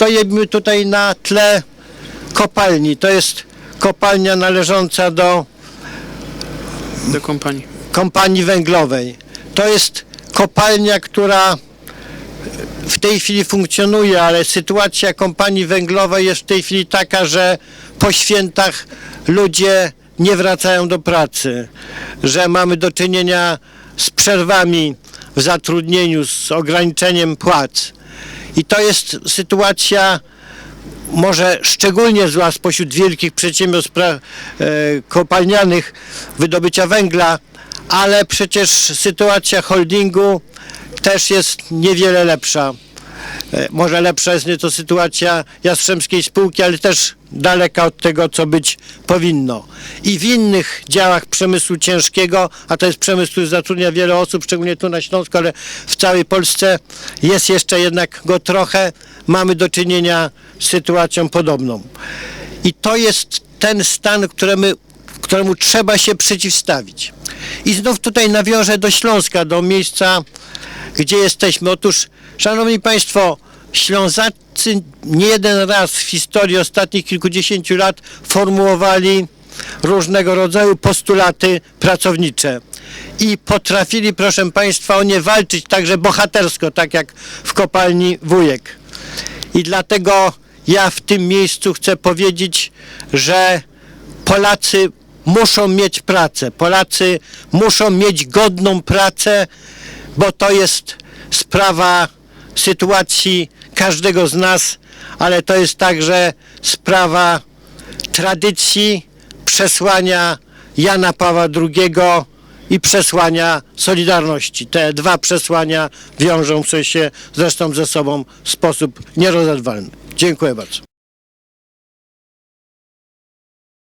stoimy tutaj na tle kopalni. To jest kopalnia należąca do do kompanii. kompanii węglowej. To jest kopalnia, która w tej chwili funkcjonuje, ale sytuacja kompanii węglowej jest w tej chwili taka, że po świętach ludzie nie wracają do pracy, że mamy do czynienia z przerwami w zatrudnieniu, z ograniczeniem płac. I to jest sytuacja może szczególnie zła spośród wielkich przedsiębiorstw e, kopalnianych wydobycia węgla, ale przecież sytuacja holdingu też jest niewiele lepsza. E, Może lepsza jest nie to sytuacja Jastrzębskiej Spółki, ale też daleka od tego, co być powinno. I w innych działach przemysłu ciężkiego, a to jest przemysł, który zatrudnia wiele osób, szczególnie tu na Śląsku, ale w całej Polsce jest jeszcze jednak go trochę, mamy do czynienia z sytuacją podobną. I to jest ten stan, któremu, któremu trzeba się przeciwstawić. I znów tutaj nawiążę do Śląska, do miejsca, gdzie jesteśmy. Otóż, Szanowni Państwo, Ślązacy nie jeden raz w historii ostatnich kilkudziesięciu lat formułowali różnego rodzaju postulaty pracownicze i potrafili, proszę Państwa, o nie walczyć także bohatersko, tak jak w kopalni Wujek. I dlatego ja w tym miejscu chcę powiedzieć, że Polacy muszą mieć pracę. Polacy muszą mieć godną pracę, bo to jest sprawa sytuacji każdego z nas, ale to jest także sprawa tradycji, przesłania Jana Pawła II i przesłania Solidarności. Te dwa przesłania wiążą się zresztą ze sobą w sposób nierozerwalny. Dziękuję bardzo.